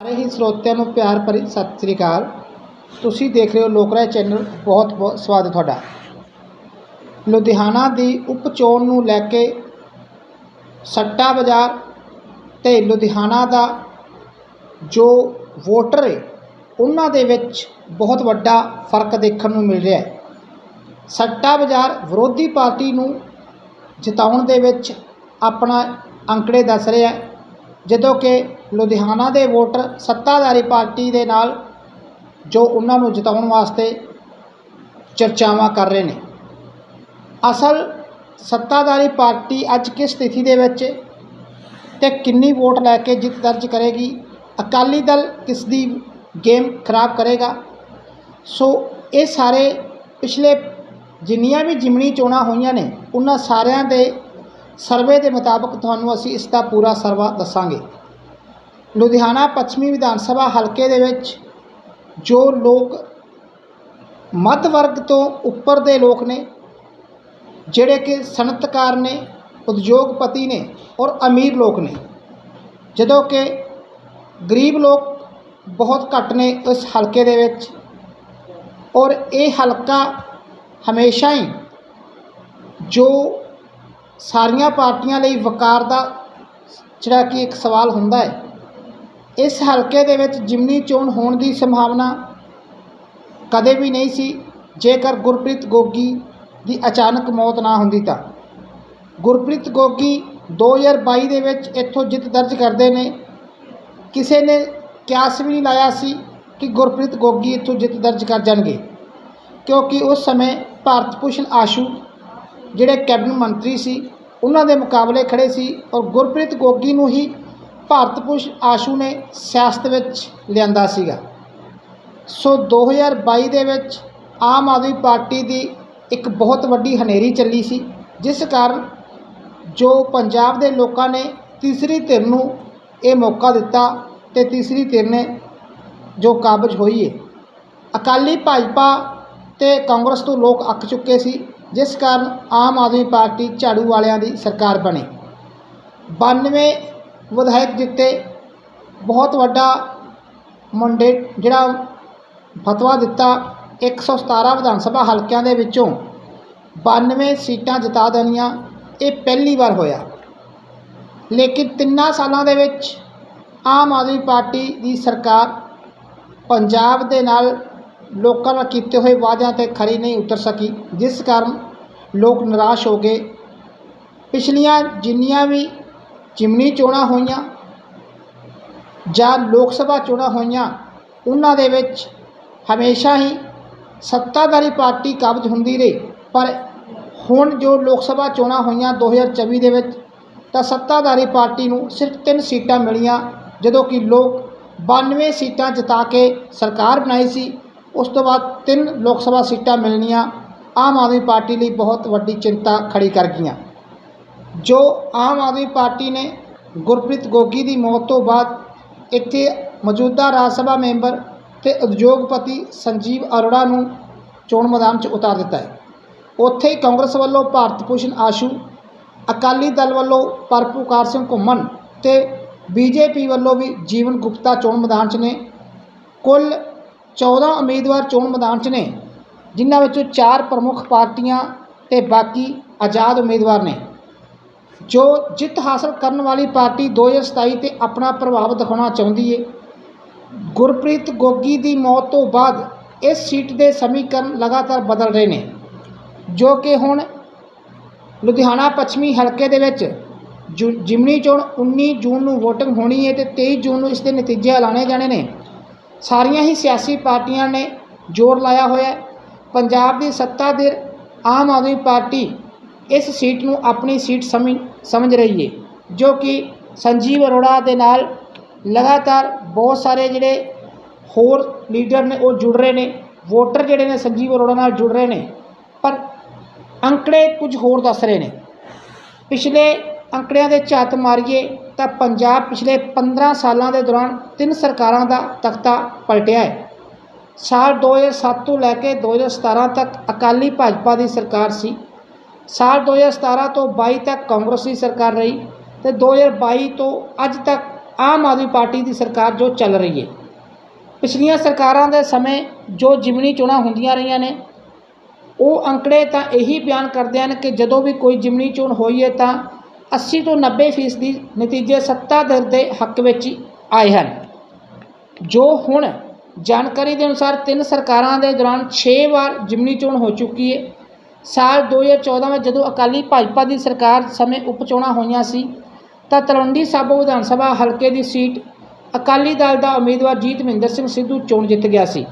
ਸਾਰੇ ਹੀ ਸਰੋਤਿਆਂ ਨੂੰ ਪਿਆਰ ਭਰੀ ਸਤਿ ਸ੍ਰੀ ਅਕਾਲ। ਤੁਸੀਂ ਦੇਖ ਰਹੇ ਹੋ ਲੋਕ ਰਾਏ ਚੈਨਲ, ਬਹੁਤ ਬਹੁਤ ਸਵਾਗਤ ਹੈ ਤੁਹਾਡਾ। ਲੁਧਿਆਣਾ ਦੀ ਉਪ ਚੋਣ ਨੂੰ ਲੈ ਕੇ ਸੱਟਾ ਬਾਜ਼ਾਰ ਤੇ ਲੁਧਿਆਣਾ ਦਾ ਜੋ ਵੋਟਰ ਹੈ, ਉਹਨਾਂ ਦੇ ਵਿੱਚ ਬਹੁਤ ਵੱਡਾ ਫ਼ਰਕ ਦੇਖਣ ਨੂੰ ਮਿਲ ਰਿਹਾ ਹੈ। ਸੱਟਾ ਬਾਜ਼ਾਰ ਵਿਰੋਧੀ ਪਾਰਟੀ ਨੂੰ ਜਿਤਾਉਣ ਦੇ ਵਿੱਚ ਆਪਣਾ ਅੰਕੜੇ ਦੱਸ ਰਿਹਾ ਜਦੋਂ ਕਿ ਲੁਧਿਆਣਾ ਦੇ ਵੋਟਰ ਸੱਤਾਧਾਰੀ ਪਾਰਟੀ ਦੇ ਨਾਲ ਜੋ ਉਹਨਾਂ ਨੂੰ ਜਿਤਾਉਣ ਵਾਸਤੇ ਚਰਚਾਵਾਂ ਕਰ ਰਹੇ ਨੇ। ਅਸਲ ਸੱਤਾਧਾਰੀ ਪਾਰਟੀ ਅੱਜ ਕਿਸ ਸਥਿਤੀ ਦੇ ਵਿੱਚ ਹੈ ਤੇ ਕਿੰਨੀ ਵੋਟ ਲੈ ਕੇ ਜਿੱਤ ਦਰਜ ਕਰੇਗੀ, ਅਕਾਲੀ ਦਲ ਕਿਸ ਦੀ ਗੇਮ ਖਰਾਬ ਕਰੇਗਾ? ਸੋ ਇਹ ਸਾਰੇ ਪਿਛਲੇ ਜਿੰਨੀਆਂ ਵੀ ਜਿਮਣੀ ਚੋਣਾਂ ਹੋਈਆਂ ਨੇ, ਉਹਨਾਂ ਸਾਰਿਆਂ ਦੇ ਸਰਵੇ ਦੇ ਮੁਤਾਬਕ ਤੁਹਾਨੂੰ ਅਸੀਂ ਇਸ ਦਾ ਪੂਰਾ ਸਰਵਾ ਦੱਸਾਂਗੇ। ਲੁਧਿਆਣਾ ਪੱਛਮੀ ਵਿਧਾਨ ਸਭਾ ਹਲਕੇ ਦੇ ਵਿੱਚ ਜੋ ਲੋਕ ਮੱਧ ਵਰਗ ਤੋਂ ਉੱਪਰ ਦੇ ਲੋਕ ਨੇ, ਜਿਹੜੇ ਕਿ ਸਨਅਤਕਾਰ ਨੇ, ਉਦਯੋਗਪਤੀ ਨੇ ਔਰ ਅਮੀਰ ਲੋਕ ਨੇ, ਜਦੋਂ ਕਿ ਗਰੀਬ ਲੋਕ ਬਹੁਤ ਘੱਟ ਨੇ ਇਸ ਹਲਕੇ ਦੇ ਵਿੱਚ ਔਰ ਇਹ ਹਲਕਾ ਹਮੇਸ਼ਾ ਹੀ ਜੋ ਸਾਰੀਆਂ ਪਾਰਟੀਆਂ ਲਈ ਵਕਾਰ ਦਾ ਜਿਹੜਾ ਕਿ ਇੱਕ ਸਵਾਲ ਹੁੰਦਾ ਹੈ ਇਸ ਹਲਕੇ ਦੇ ਵਿੱਚ ਜਿਮਨੀ ਚੋਣ ਹੋਣ ਦੀ ਸੰਭਾਵਨਾ ਕਦੇ ਵੀ ਨਹੀਂ ਸੀ, ਜੇਕਰ ਗੁਰਪ੍ਰੀਤ ਗੋਗੀ ਦੀ ਅਚਾਨਕ ਮੌਤ ਨਾ ਹੁੰਦੀ ਤਾਂ। ਗੁਰਪ੍ਰੀਤ ਗੋਗੀ 2022 ਦੇ ਵਿੱਚ ਇੱਥੋਂ ਜਿੱਤ ਦਰਜ ਕਰਦੇ ਨੇ। ਕਿਸੇ ਨੇ ਕਿਆਸ ਵੀ ਨਹੀਂ ਲਾਇਆ ਸੀ ਕਿ ਗੁਰਪ੍ਰੀਤ ਗੋਗੀ ਇੱਥੋਂ ਜਿੱਤ ਦਰਜ ਕਰ ਜਾਣਗੇ, ਕਿਉਂਕਿ ਉਸ ਸਮੇਂ ਭਾਰਤ ਭੂਸ਼ਣ ਆਸ਼ੂ, ਜਿਹੜੇ ਕੈਬਨਿਟ ਮੰਤਰੀ ਸੀ, ਉਹਨਾਂ ਦੇ ਮੁਕਾਬਲੇ ਖੜੇ ਸੀ ਔਰ ਗੁਰਪ੍ਰੀਤ ਗੋਗੀ ਨੂੰ ਹੀ ਭਾਰਤ ਭੂਸ਼ਣ ਆਸ਼ੂ ਨੇ ਸਿਆਸਤ ਵਿੱਚ ਲਿਆਂਦਾ ਸੀਗਾ। ਸੋ 2022 ਦੇ ਵਿੱਚ ਆਮ ਆਦਮੀ ਪਾਰਟੀ ਦੀ ਇੱਕ ਬਹੁਤ ਵੱਡੀ ਹਨੇਰੀ ਚੱਲੀ ਸੀ, ਜਿਸ ਕਾਰਨ ਜੋ ਪੰਜਾਬ ਦੇ ਲੋਕਾਂ ਨੇ ਤੀਸਰੀ ਧਿਰ ਨੂੰ ਇਹ ਮੌਕਾ ਦਿੱਤਾ ਤੇ ਤੀਸਰੀ ਧਿਰ ਨੇ ਜੋ ਕਾਬਜ ਹੋਈ ਹੈ ਅਕਾਲੀ ਭਾਜਪਾ ਤੇ ਕਾਂਗਰਸ ਤੋਂ ਲੋਕ ਅੱਕ ਚੁੱਕੇ ਸੀ, ਜਿਸ ਕਾਰਨ ਆਮ ਆਦਮੀ ਪਾਰਟੀ ਝਾੜੂ ਵਾਲਿਆਂ ਦੀ ਸਰਕਾਰ ਬਣੀ। 92 ਵਿਧਾਇਕ ਜਿੱਤੇ ਬਹੁਤ ਵੱਡਾ ਮੰਡੇਟ ਜਿਹੜਾ ਫਤਵਾ ਦਿੱਤਾ 117 ਵਿਧਾਨ ਸਭਾ ਹਲਕਿਆਂ ਦੇ ਵਿੱਚੋਂ 92 ਸੀਟਾਂ ਜਿਤਾ ਦੇਣੀਆਂ, ਇਹ ਪਹਿਲੀ ਵਾਰ ਹੋਇਆ। ਲੇਕਿਨ ਤਿੰਨਾਂ ਸਾਲਾਂ ਦੇ ਵਿੱਚ ਆਮ ਆਦਮੀ ਪਾਰਟੀ ਦੀ ਸਰਕਾਰ ਪੰਜਾਬ ਦੇ ਨਾਲ ਲੋਕਾਂ ਨਾਲ ਕੀਤੇ ਹੋਏ ਵਾਅਦਿਆਂ ਤੇ ਖਰੀ ਨਹੀਂ ਉਤਰ ਸਕੀ, ਜਿਸ ਕਾਰਨ ਲੋਕ ਨਿਰਾਸ਼ ਹੋ ਗਏ। ਪਿਛਲੀਆਂ ਜਿੰਨੀਆਂ ਵੀ ਜਿਮਨੀ ਚੋਣਾਂ ਹੋਈਆਂ ਜਾਂ ਲੋਕ ਸਭਾ ਚੋਣਾਂ ਹੋਈਆਂ, ਉਹਨਾਂ ਦੇ ਵਿੱਚ ਹਮੇਸ਼ਾ ਹੀ ਸੱਤਾਧਾਰੀ ਪਾਰਟੀ ਕਾਬਜ ਹੁੰਦੀ ਰਹੀ। ਪਰ ਹੁਣ ਜੋ ਲੋਕ ਸਭਾ ਚੋਣਾਂ ਹੋਈਆਂ 2024 ਦੇ ਵਿੱਚ, ਤਾਂ ਸੱਤਾਧਾਰੀ ਪਾਰਟੀ ਨੂੰ ਸਿਰਫ ਤਿੰਨ ਸੀਟਾਂ ਮਿਲੀਆਂ, ਜਦੋਂ ਕਿ ਲੋਕ 92 ਸੀਟਾਂ ਜਿਤਾ ਕੇ ਸਰਕਾਰ ਬਣਾਈ ਸੀ। ਉਸ ਤੋਂ ਬਾਅਦ ਤਿੰਨ ਲੋਕ ਸਭਾ ਸੀਟਾਂ ਮਿਲਣੀਆਂ, ਆਮ ਆਦਮੀ ਪਾਰਟੀ ਲਈ ਬਹੁਤ ਵੱਡੀ ਚਿੰਤਾ ਖੜੀ ਕਰ ਗਈਆਂ। ਜੋ ਆਮ ਆਦਮੀ ਪਾਰਟੀ ਨੇ ਗੁਰਪ੍ਰੀਤ ਗੋਗੀ ਦੀ ਮੌਤ ਤੋਂ ਬਾਅਦ ਇੱਥੇ ਮੌਜੂਦਾ ਰਾਜ ਸਭਾ ਮੈਂਬਰ ਤੇ ਉਦਯੋਗਪਤੀ ਸੰਜੀਵ ਅਰੋੜਾ ਨੂੰ ਚੋਣ ਮੈਦਾਨ 'ਚ ਉਤਾਰ ਦਿੱਤਾ ਹੈ। ਉੱਥੇ ਹੀ ਕਾਂਗਰਸ ਵੱਲੋਂ ਭਾਰਤ ਭੂਸ਼ਣ ਆਸ਼ੂ, ਅਕਾਲੀ ਦਲ ਵੱਲੋਂ ਪਰਪੂਕਾਰ ਸਿੰਘ ਘੁੰਮਣ ਤੇ ਬੀਜੇਪੀ ਵੱਲੋਂ ਵੀ ਜੀਵਨ ਗੁਪਤਾ ਚੋਣ ਮੈਦਾਨ 'ਚ ਨੇ। ਕੁੱਲ 14 ਉਮੀਦਵਾਰ ਚੋਣ ਮੈਦਾਨ 'ਚ ਨੇ, ਜਿਨ੍ਹਾਂ ਵਿੱਚੋਂ ਚਾਰ ਪ੍ਰਮੁੱਖ ਪਾਰਟੀਆਂ ਤੇ ਬਾਕੀ ਆਜ਼ਾਦ ਉਮੀਦਵਾਰ ਨੇ। ਜੋ ਜਿੱਤ ਹਾਸਲ ਕਰਨ ਵਾਲੀ ਪਾਰਟੀ 2027 ਤੇ ਆਪਣਾ ਪ੍ਰਭਾਵ ਦਿਖਾਉਣਾ ਚਾਹੁੰਦੀ ਹੈ ਗੁਰਪ੍ਰੀਤ ਗੋਗੀ ਦੀ ਮੌਤ ਤੋਂ ਬਾਅਦ ਇਸ ਸੀਟ ਦੇ ਸਮੀਕਰਨ ਲਗਾਤਾਰ ਬਦਲ ਰਹੇ ਨੇ, ਜੋ ਕਿ ਹੁਣ ਲੁਧਿਆਣਾ ਪੱਛਮੀ ਹਲਕੇ ਦੇ ਵਿੱਚ ਜੁ- ਜਿਮਨੀ ਚੋਣ 19 ਜੂਨ ਨੂੰ VOTING ਹੋਣੀ ਹੈ ਤੇ 23 ਜੂਨ ਨੂੰ ਇਸ ਦੇ ਨਤੀਜੇ ਐਲਾਨੇ ਜਾਣੇ ਨੇ। ਸਾਰੀਆਂ ਹੀ ਸਿਆਸੀ ਪਾਰਟੀਆਂ ਨੇ ਜ਼ੋਰ ਲਾਇਆ ਹੋਇਆ ਪੰਜਾਬ ਦੀ ਸੱਤਾ ਦੇ ਆਮ ਆਦਮੀ ਪਾਰਟੀ ਇਸ ਸੀਟ ਨੂੰ ਆਪਣੀ ਸੀਟ ਸਮਝ ਸਮਝ ਰਹੀਏ ਜੋ ਕਿ ਸੰਜੀਵ ਅਰੋੜਾ ਦੇ ਨਾਲ ਲਗਾਤਾਰ ਬਹੁਤ ਸਾਰੇ ਜਿਹੜੇ ਹੋਰ ਲੀਡਰ ਨੇ, ਉਹ ਜੁੜ ਰਹੇ ਨੇ, ਵੋਟਰ ਜਿਹੜੇ ਨੇ ਸੰਜੀਵ ਅਰੋੜਾ ਨਾਲ ਜੁੜ ਰਹੇ ਨੇ, ਪਰ ਅੰਕੜੇ ਕੁਝ ਹੋਰ ਦੱਸ ਰਹੇ ਨੇ। ਪਿਛਲੇ ਅੰਕੜਿਆਂ ਦੇ ਝਾਤ ਮਾਰੀਏ ਤਾਂ ਪੰਜਾਬ ਪਿਛਲੇ 15 ਸਾਲਾਂ ਦੇ ਦੌਰਾਨ ਤਿੰਨ ਸਰਕਾਰਾਂ ਦਾ ਤਖਤਾ ਪਲਟਿਆ ਹੈ। ਸਾਲ 2007 ਤੋਂ ਲੈ ਕੇ 2017 ਤੱਕ ਅਕਾਲੀ ਭਾਜਪਾ ਦੀ ਸਰਕਾਰ ਸੀ। ਸਾਲ 2017 ਤੋਂ 22 ਤੱਕ ਕਾਂਗਰਸ ਦੀ ਸਰਕਾਰ ਰਹੀ ਤੇ 2022 ਤੋਂ ਅੱਜ ਤੱਕ ਆਮ ਆਦਮੀ ਪਾਰਟੀ ਦੀ ਸਰਕਾਰ ਜੋ ਚੱਲ ਰਹੀ ਹੈ। ਪਿਛਲੀਆਂ ਸਰਕਾਰਾਂ ਦੇ ਸਮੇਂ ਜੋ ਜ਼ਿਮਨੀ ਚੋਣਾਂ ਹੁੰਦੀਆਂ ਰਹੀਆਂ ਨੇ, ਉਹ ਅੰਕੜੇ ਤਾਂ ਇਹੀ ਬਿਆਨ ਕਰਦੇ ਹਨ ਕਿ ਜਦੋਂ ਵੀ ਕੋਈ ਜਿਮਨੀ ਚੋਣ ਹੋਈ ਹੈ ਤਾਂ 80 ਤੋਂ 90 ਫੀਸਦੀ ਨਤੀਜੇ ਸੱਤਾ ਸੱਤਾਧਿਰ ਦੇ ਹੱਕ ਵਿੱਚ ਆਏ ਹਨ। ਜੋ ਹੁਣ ਜਾਣਕਾਰੀ ਦੇ ਅਨੁਸਾਰ ਤਿੰਨ ਸਰਕਾਰਾਂ ਦੇ ਦੌਰਾਨ 6 ਵਾਰ ਜਿਮਨੀ ਚੋਣ ਹੋ ਚੁੱਕੀ ਹੈ। ਸਾਲ 2014 ਵਿੱਚ ਜਦੋਂ ਅਕਾਲੀ ਭਾਜਪਾ ਦੀ ਸਰਕਾਰ ਸਮੇਂ ਉਪ ਚੋਣਾਂ ਹੋਈਆਂ ਸੀ, ਤਾਂ ਤਲਵੰਡੀ ਸਾਬੋ ਵਿਧਾਨ ਸਭਾ ਹਲਕੇ ਦੀ ਸੀਟ ਅਕਾਲੀ ਦਲ ਦਾ ਉਮੀਦਵਾਰ ਜੀਤ ਮਹਿੰਦਰ ਸਿੰਘ ਸਿੱਧੂ ਚੋਣ ਜਿੱਤ ਗਿਆ ਸੀ।